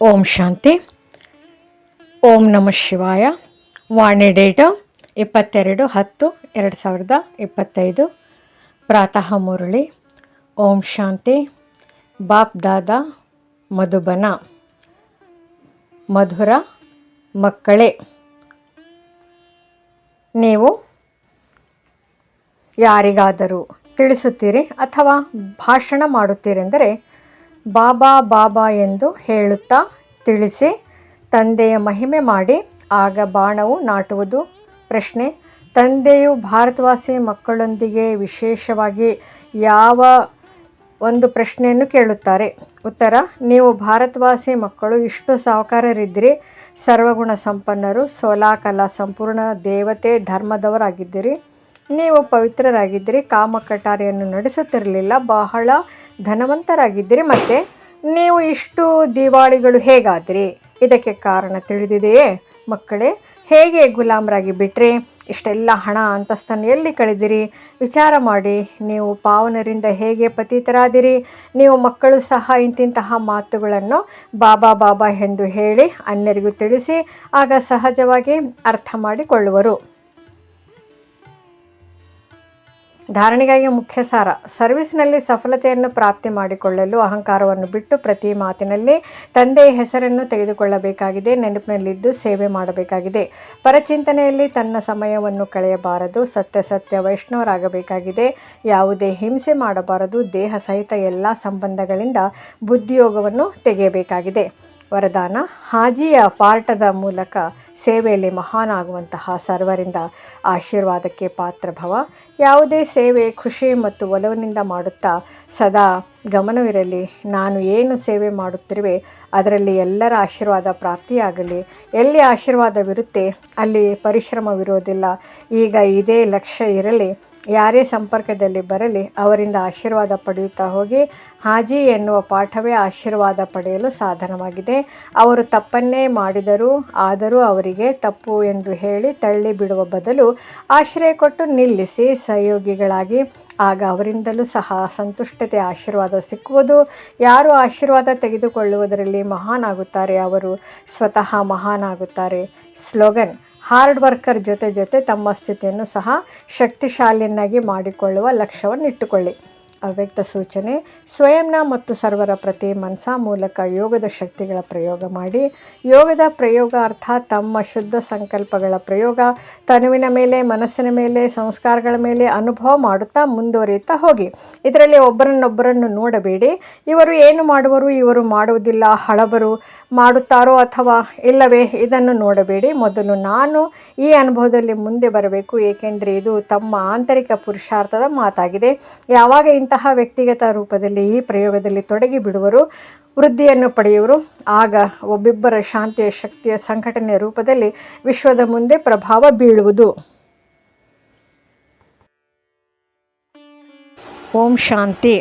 ಓಂ ಶಾಂತಿ. ಓಂ ನಮ ಶಿವಾಯ. ವಾಣಿ ಡೇಟು ಇಪ್ಪತ್ತೆರಡು ಹತ್ತು ಎರಡು ಸಾವಿರದ ಇಪ್ಪತ್ತೈದು. ಪ್ರಾತಃ ಮುರಳಿ. ಓಂ ಶಾಂತಿ. ಬಾಪ್ ದಾದ ಮಧುಬನ. ಮಧುರ ಮಕ್ಕಳೇ. ನೀವು ಯಾರಿಗಾದರೂ ತಿಳಿಸುತ್ತೀರಿ ಅಥವಾ ಭಾಷಣ ಮಾಡುತ್ತೀರೆಂದರೆ ಬಾಬಾ ಬಾಬಾ ಎಂದು ಹೇಳುತ್ತಾ ತಿಳಿಸಿ, ತಂದೆಯ ಮಹಿಮೆ ಮಾಡಿ, ಆಗ ಬಾಣವು ನಾಟುವುದು ಪ್ರಶ್ನೆ. ತಂದೆಯು ಭಾರತವಾಸಿ ಮಕ್ಕಳೊಂದಿಗೆ ವಿಶೇಷವಾಗಿ ಯಾವ ಒಂದು ಪ್ರಶ್ನೆಯನ್ನು ಕೇಳುತ್ತಾರೆ? ಉತ್ತರ, ನೀವು ಭಾರತವಾಸಿ ಮಕ್ಕಳು ಇಷ್ಟು ಸಾಹುಕಾರರಿದ್ದೀರಿ, ಸರ್ವಗುಣ ಸಂಪನ್ನರು, ಸೋಲಾಕಲ ಸಂಪೂರ್ಣ ದೇವತೆ ಧರ್ಮದವರಾಗಿದ್ದಿರಿ. ನೀವು ಪವಿತ್ರರಾಗಿದ್ದಿರಿ, ಕಾಮಕಟಾರಿಯನ್ನು ನಡೆಸುತ್ತಿರಲಿಲ್ಲ ಬಹಳ ಧನವಂತರಾಗಿದ್ದರೆ, ಮತ್ತು ನೀವು ಇಷ್ಟು ದಿವಾಳಿಗಳು ಹೇಗಾದರೆ? ಇದಕ್ಕೆ ಕಾರಣ ತಿಳಿದಿದೆಯೇ? ಮಕ್ಕಳೇ, ಹೇಗೆ ಗುಲಾಮರಾಗಿ ಬಿಟ್ಟರೆ ಇಷ್ಟೆಲ್ಲ ಹಣ ಅಂತಸ್ತನ್ನು ಎಲ್ಲಿ ಕಳೆದಿರಿ. ವಿಚಾರ ಮಾಡಿ, ನೀವು ಪಾವನರಿಂದ ಹೇಗೆ ಪತಿತರಾದಿರಿ? ನೀವು ಮಕ್ಕಳು ಸಹ ಇಂತಿಂತಹ ಮಾತುಗಳನ್ನು ಬಾಬಾ ಬಾಬಾ ಎಂದು ಹೇಳಿ ಅನ್ಯರಿಗೂ ತಿಳಿಸಿ, ಆಗ ಸಹಜವಾಗಿ ಅರ್ಥ ಮಾಡಿಕೊಳ್ಳುವರು. ಧಾರಣೆಗಾಗಿ ಮುಖ್ಯ ಸಾರ. ಸರ್ವಿಸ್ನಲ್ಲಿ ಸಫಲತೆಯನ್ನು ಪ್ರಾಪ್ತಿ ಮಾಡಿಕೊಳ್ಳಲು ಅಹಂಕಾರವನ್ನು ಬಿಟ್ಟು ಪ್ರತಿ ಮಾತಿನಲ್ಲಿ ತಂದೆಯ ಹೆಸರನ್ನು ತೆಗೆದುಕೊಳ್ಳಬೇಕಾಗಿದೆ, ನೆನಪಿನಲ್ಲಿದ್ದು ಸೇವೆ ಮಾಡಬೇಕಾಗಿದೆ. ಪರಚಿಂತನೆಯಲ್ಲಿ ತನ್ನ ಸಮಯವನ್ನು ಕಳೆಯಬಾರದು, ಸತ್ಯ ಸತ್ಯ ವೈಷ್ಣವರಾಗಬೇಕಾಗಿದೆ. ಯಾವುದೇ ಹಿಂಸೆ ಮಾಡಬಾರದು, ದೇಹ ಸಹಿತ ಎಲ್ಲ ಸಂಬಂಧಗಳಿಂದ ಬುದ್ಧಿಯೋಗವನ್ನು ತೆಗೆಯಬೇಕಾಗಿದೆ. ವರದಾನ. ಹಾಜಿಯ ಪಾರ್ಟದ ಮೂಲಕ ಸೇವೆಯಲ್ಲಿ ಮಹಾನಾಗುವಂತಹ ಸರ್ವರಿಂದ ಆಶೀರ್ವಾದಕ್ಕೆ ಪಾತ್ರಭವ. ಯಾವುದೇ ಸೇವೆ ಖುಷಿ ಮತ್ತು ಒಲವಿನಿಂದ ಮಾಡುತ್ತಾ ಸದಾ ಗಮನವಿರಲಿ. ನಾನು ಏನು ಸೇವೆ ಮಾಡುತ್ತಿರುವೆ ಅದರಲ್ಲಿ ಎಲ್ಲರ ಆಶೀರ್ವಾದ ಪ್ರಾಪ್ತಿಯಾಗಲಿ. ಎಲ್ಲಿ ಆಶೀರ್ವಾದವಿರುತ್ತೆ ಅಲ್ಲಿ ಪರಿಶ್ರಮವಿರೋದಿಲ್ಲ. ಈಗ ಇದೇ ಲಕ್ಷ್ಯ ಇರಲಿ. ಯಾರೇ ಸಂಪರ್ಕದಲ್ಲಿ ಬರಲಿ, ಅವರಿಂದ ಆಶೀರ್ವಾದ ಪಡೆಯುತ್ತಾ ಹೋಗಿ, ಹಾಜಿ ಎನ್ನುವ ಪಾಠವೇ ಆಶೀರ್ವಾದ ಪಡೆಯಲು ಸಾಧನವಾಗಿದೆ. ಅವರು ತಪ್ಪನ್ನೇ ಮಾಡಿದರೂ, ಆದರೂ ಅವರಿಗೆ ತಪ್ಪು ಎಂದು ಹೇಳಿ ತಳ್ಳಿ ಬಿಡುವ ಬದಲು ಆಶ್ರಯ ಕೊಟ್ಟು ನಿಲ್ಲಿಸಿ ಸಹಯೋಗಿಗಳಾಗಿ, ಆಗ ಅವರಿಂದಲೂ ಸಹ ಸಂತುಷ್ಟತೆ, ಆಶೀರ್ವಾದ ಸಿಕ್ಕುವುದು. ಯಾರು ಆಶೀರ್ವಾದ ತೆಗೆದುಕೊಳ್ಳುವುದರಲ್ಲಿ ಮಹಾನಾಗುತ್ತಾರೆ? ಅವರು ಸ್ವತಃ ಮಹಾನಾಗುತ್ತಾರೆ. ಸ್ಲೋಗನ್ ಹಾರ್ಡ್ ವರ್ಕರ್ ಜೊತೆ ಜೊತೆ ತಮ್ಮ ಸ್ಥಿತಿಯನ್ನು ಸಹ ಶಕ್ತಿಶಾಲಿಯನ್ನಾಗಿ ಮಾಡಿಕೊಳ್ಳುವ ಲಕ್ಷ್ಯವನ್ನು ಇಟ್ಟುಕೊಳ್ಳಿ ಅವ್ಯಕ್ತ ಸೂಚನೆ, ಸ್ವಯಂನ ಮತ್ತು ಸರ್ವರ ಪ್ರತಿ ಮನಸ ಮೂಲಕ ಯೋಗದ ಶಕ್ತಿಗಳ ಪ್ರಯೋಗ ಮಾಡಿ. ಯೋಗದ ಪ್ರಯೋಗ ಅರ್ಥ ತಮ್ಮ ಶುದ್ಧ ಸಂಕಲ್ಪಗಳ ಪ್ರಯೋಗ. ತನುವಿನ ಮೇಲೆ, ಮನಸ್ಸಿನ ಮೇಲೆ, ಸಂಸ್ಕಾರಗಳ ಮೇಲೆ ಅನುಭವ ಮಾಡುತ್ತಾ ಮುಂದುವರಿಯುತ್ತಾ ಹೋಗಿ. ಇದರಲ್ಲಿ ಒಬ್ಬರನ್ನೊಬ್ಬರನ್ನು ನೋಡಬೇಡಿ. ಇವರು ಏನು ಮಾಡುವರು, ಇವರು ಮಾಡುವುದಿಲ್ಲ, ಹಳಬರು ಮಾಡುತ್ತಾರೋ ಅಥವಾ ಇಲ್ಲವೇ ಇದನ್ನು ನೋಡಬೇಡಿ. ಮೊದಲು ನಾನು ಈ ಅನುಭವದಲ್ಲಿ ಮುಂದೆ ಬರಬೇಕು, ಏಕೆಂದರೆ ಇದು ತಮ್ಮ ಆಂತರಿಕ ಪುರುಷಾರ್ಥದ ಮಾತಾಗಿದೆ. ಯಾವಾಗ ಇಂತಹ ವ್ಯಕ್ತಿಗತ ರೂಪದಲ್ಲಿ ಈ ಪ್ರಯೋಗದಲ್ಲಿ ತೊಡಗಿ ಬಿಡುವರು ವೃದ್ಧಿಯನ್ನು ಪಡೆಯುವರು. ಆಗ ಒಬ್ಬಿಬ್ಬರ ಶಾಂತಿಯ ಶಕ್ತಿಯ ಸಂಘಟನೆಯ ರೂಪದಲ್ಲಿ ವಿಶ್ವದ ಮುಂದೆ ಪ್ರಭಾವ ಬೀಳುವುದು. ಓಂ ಶಾಂತಿ.